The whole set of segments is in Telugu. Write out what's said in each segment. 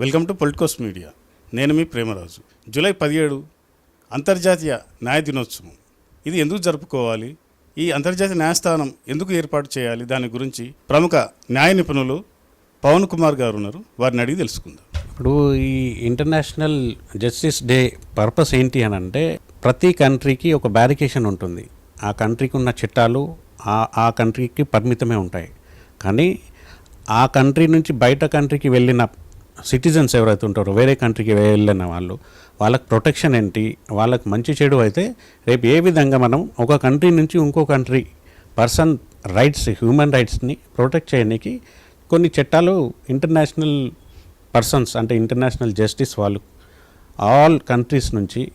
Welcome to Politicos media. నేను మీ ప్రేమరాజు. జూలై పదిహేడు అంతర్జాతీయ న్యాయ దినోత్సవం. ఇది ఎందుకు జరుపుకోవాలి? ఈ అంతర్జాతీయ న్యాయస్థానం ఎందుకు ఏర్పాటు చేయాలి? దాని గురించి ప్రముఖ న్యాయ నిపుణులు పవన్ కుమార్ గారు ఉన్నారు. వారిని అడిగి తెలుసుకుందాం. ఇప్పుడు ఈ ఇంటర్నేషనల్ జస్టిస్ డే పర్పస్ ఏంటి అని అంటే ప్రతి కంట్రీకి ఒక బ్యారికేషన్ ఉంటుంది. ఆ కంట్రీకి ఉన్న చట్టాలు ఆ ఆ కంట్రీకి పరిమితమే ఉంటాయి. కానీ ఆ కంట్రీ నుంచి బయట కంట్రీకి వెళ్ళిన సిటిజన్స్ ఎవరైతే ఉంటారో వేరే కంట్రీకి వెళ్ళిన వాళ్ళు వాళ్ళకి ప్రొటెక్షన్ ఏంటి వాళ్ళకి మంచి చెడు అయితే రేపు ఏ విధంగా మనం ఒక కంట్రీ నుంచి ఇంకో కంట్రీ పర్సన్ రైట్స్ హ్యూమన్ రైట్స్ని ప్రొటెక్ట్ చేయడానికి కొన్ని చట్టాలు ఇంటర్నేషనల్ పర్సన్స్ అంటే ఇంటర్నేషనల్ జస్టిస్ వాళ్ళు ఆల్ కంట్రీస్ నుంచి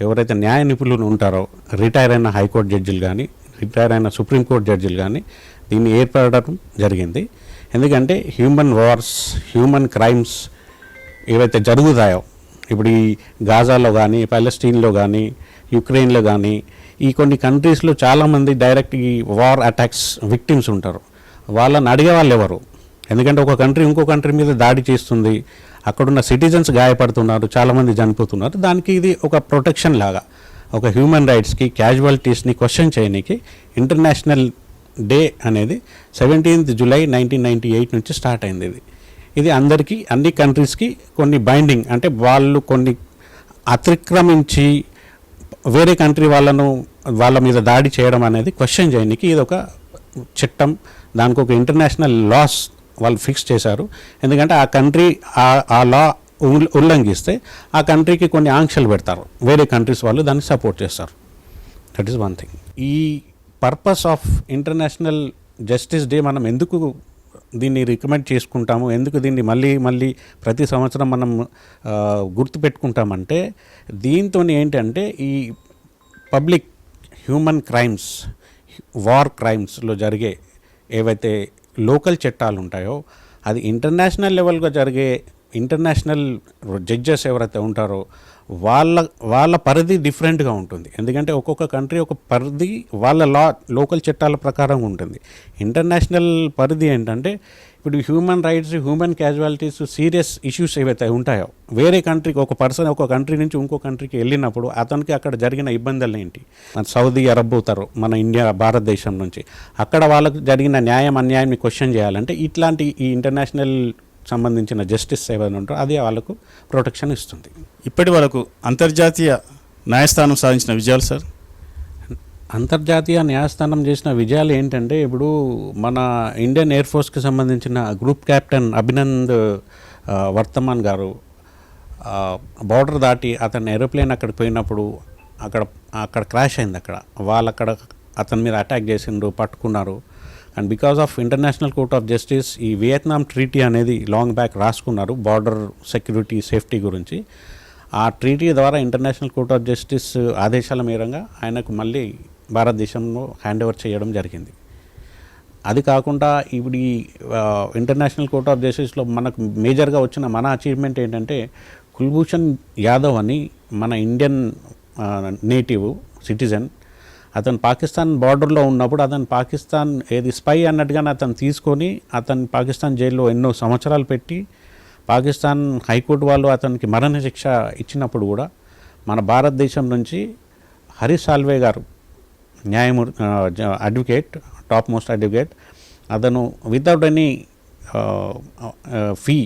ఎవరైతే న్యాయ నిపుణులు ఉంటారో రిటైర్ అయిన హైకోర్టు జడ్జిలు కానీ రిటైర్ అయిన సుప్రీంకోర్టు జడ్జిలు కానీ దీన్ని ఏర్పడటం జరిగింది. ఎందుకంటే హ్యూమన్ వార్స్ హ్యూమన్ క్రైమ్స్ ఏవైతే జరుగుతాయో ఇప్పుడు ఈ గాజాలో కానీ పాలెస్టీన్లో కానీ యుక్రెయిన్లో కానీ ఈ కొన్ని కంట్రీస్లో చాలామంది డైరెక్ట్ ఈ వార్ అటాక్స్ విక్టిమ్స్ ఉంటారు. వాళ్ళని అడిగే వాళ్ళు ఎవరు? ఎందుకంటే ఒక కంట్రీ ఇంకో కంట్రీ మీద దాడి చేస్తుంది. అక్కడున్న సిటిజన్స్ గాయపడుతున్నారు చాలామంది చనిపోతున్నారు. దానికి ఇది ఒక ప్రొటెక్షన్ లాగా ఒక హ్యూమన్ రైట్స్కి క్యాజువాలిటీస్ని క్వశ్చన్ చేయడానికి ఇంటర్నేషనల్ డే అనేది seventeenth July nineteen ninety eight నుంచి స్టార్ట్ అయింది ఇది. ఇది అందరికీ అన్ని కంట్రీస్కి కొన్ని బైండింగ్ అంటే వాళ్ళు కొన్ని అతిక్రమించి వేరే కంట్రీ వాళ్ళను వాళ్ళ మీద దాడి చేయడం అనేది క్వశ్చన్ చేయడానికి ఇది ఒక చట్టం దానికి ఒక ఇంటర్నేషనల్ లాస్ వాళ్ళు ఫిక్స్ చేశారు. ఎందుకంటే ఆ కంట్రీ ఆ- లా ఉల్లంఘిస్తే ఆ కంట్రీకి కొన్ని ఆంక్షలు పెడతారు. వేరే కంట్రీస్ వాళ్ళు దాన్ని సపోర్ట్ చేస్తారు. దట్ ఈస్ వన్ థింగ్ ఈ purpose of international justice day మనం ఎందుకు దీన్ని రికమెండ్ చేసుకుంటాము? ఎందుకు దీన్ని మళ్ళీ మళ్ళీ ప్రతి సంవత్సరం మనం గుర్తుపెట్టుకుంటామంటే దీంతో ఏంటంటే ఈ పబ్లిక్ హ్యూమన్ క్రైమ్స్ వార్ క్రైమ్స్లో జరిగే ఏవైతే లోకల్ చట్టాలు ఉంటాయో అది ఇంటర్నేషనల్ లెవెల్గా జరిగే ఇంటర్నేషనల్ జడ్జెస్ ఎవరైతే ఉంటారో వాళ్ళ వాళ్ళ పరిధి డిఫరెంట్గా ఉంటుంది. ఎందుకంటే ఒక్కొక్క కంట్రీ ఒక పరిధి వాళ్ళ లా లోకల్ చట్టాల ప్రకారం ఉంటుంది. ఇంటర్నేషనల్ పరిధి ఏంటంటే ఇప్పుడు human rights human casualties serious issues ఏవైతే ఉంటాయో వేరే కంట్రీకి ఒక పర్సన్ ఒక కంట్రీ నుంచి ఇంకో కంట్రీకి వెళ్ళినప్పుడు అతనికి అక్కడ జరిగిన ఇబ్బందులు ఏంటి? మన సౌదీ అరబ్ అవుతారు మన ఇండియా భారతదేశం నుంచి. అక్కడ వాళ్ళకు జరిగిన న్యాయం అన్యాయాన్ని క్వశ్చన్ చేయాలంటే ఇట్లాంటి ఈ ఇంటర్నేషనల్ సంబంధించిన జస్టిస్ ఏమైనా ఉంటారో అది వాళ్ళకు ప్రొటెక్షన్ ఇస్తుంది. ఇప్పటి వరకు అంతర్జాతీయ న్యాయస్థానం సాధించిన విజయాలు సార్? అంతర్జాతీయ న్యాయస్థానం చేసిన విజయాలు ఏంటంటే ఇప్పుడు మన ఇండియన్ ఎయిర్ ఫోర్స్కి సంబంధించిన గ్రూప్ కెప్టెన్ అభినంద్ వర్తమాన్ గారు బార్డర్ దాటి అతని ఏరోప్లేన్ అక్కడికి పోయినప్పుడు అక్కడ అక్కడ క్రాష్ అయింది అక్కడ. వాళ్ళు అక్కడ అతని మీద అటాక్ చేసిండ్రు పట్టుకున్నారు. And because of international court of justice ఈ వియత్నాం ట్రీటీ అనేది లాంగ్ బ్యాక్ రాసుకున్నారు బార్డర్ సెక్యూరిటీ సేఫ్టీ గురించి. ఆ ట్రీటీ ద్వారా ఇంటర్నేషనల్ కోర్ట్ ఆఫ్ జస్టిస్ ఆదేశాల మేరంగా ఆయనకు మళ్ళీ భారతదేశంలో హ్యాండ్ ఓవర్ చేయడం జరిగింది. అది కాకుండా ఇప్పుడు ఈ ఇంటర్నేషనల్ కోర్ట్ ఆఫ్ జస్టిస్లో మనకు మేజర్గా వచ్చిన మన అచీవ్మెంట్ ఏంటంటే కుల్భూషణ్ యాదవ్ అని మన ఇండియన్ నేటివ్ సిటిజన్ అతను పాకిస్తాన్ బార్డర్లో ఉన్నప్పుడు అతను పాకిస్తాన్ ఏది స్పై అన్నట్టుగానే అతను తీసుకొని అతను పాకిస్తాన్ జైల్లో ఎన్నో సంవత్సరాలు పెట్టి పాకిస్తాన్ హైకోర్టు వాళ్ళు అతనికి మరణ శిక్ష ఇచ్చినప్పుడు కూడా మన భారతదేశం నుంచి హరీష్ సాల్వే గారు న్యాయమూర్తి అడ్వకేట్ టాప్ మోస్ట్ అడ్వకేట్ అతను without any fee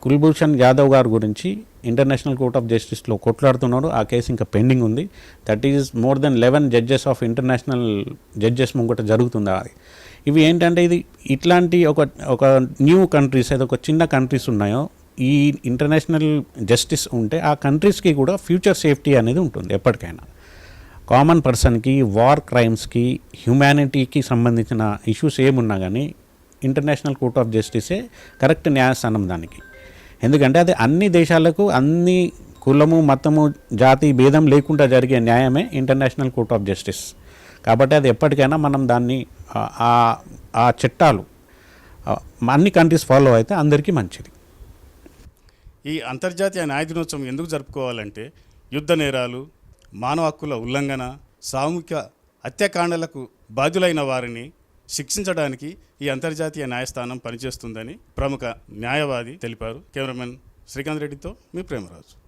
Kulbhushan Yadav గారి గురించి ఇంటర్నేషనల్ కోర్ట్ ఆఫ్ జస్టిస్లో కొట్లాడుతున్నారు ఆ కేసు ఇంకా పెండింగ్ ఉంది. That is more than eleven judges of international judges ముంగట జరుగుతుంది అది. ఇవి ఏంటంటే ఇది ఇట్లాంటి ఒక ఒక న్యూ కంట్రీస్ ఏదో ఒక చిన్న కంట్రీస్ ఉన్నాయో ఈ ఇంటర్నేషనల్ జస్టిస్ ఉంటే ఆ కంట్రీస్కి కూడా ఫ్యూచర్ సేఫ్టీ అనేది ఉంటుంది ఎప్పటికైనా. కామన్ పర్సన్కి వార్ క్రైమ్స్కి హ్యుమానిటీకి సంబంధించిన ఇష్యూస్ ఏమున్నా కానీ ఇంటర్నేషనల్ కోర్ట్ ఆఫ్ జస్టిసే కరెక్ట్ న్యాయస్థానం దానికి. ఎందుకంటే అది అన్ని దేశాలకు అన్ని కులము మతము జాతి భేదం లేకుండా జరిగే న్యాయమే ఇంటర్నేషనల్ కోర్ట్ ఆఫ్ జస్టిస్. కాబట్టి అది ఎప్పటికైనా మనం దాన్ని ఆ- ఆ- చట్టాలు అన్ని కంట్రీస్ ఫాలో అయితే అందరికీ మంచిది. ఈ అంతర్జాతీయ న్యాయ దినోత్సవం ఎందుకు జరుపుకోవాలంటే యుద్ధ నేరాలు మానవ హక్కుల ఉల్లంఘన సామూహిక హత్యాకాండలకు బాధ్యులైన వారిని శిక్షించడానికి ఈ అంతర్జాతీయ న్యాయస్థానం పనిచేస్తుందని ప్రముఖ న్యాయవాది తెలిపారు. కెమెరామెన్ శ్రీకాంత్ రెడ్డితో మీ ప్రేమరాజు.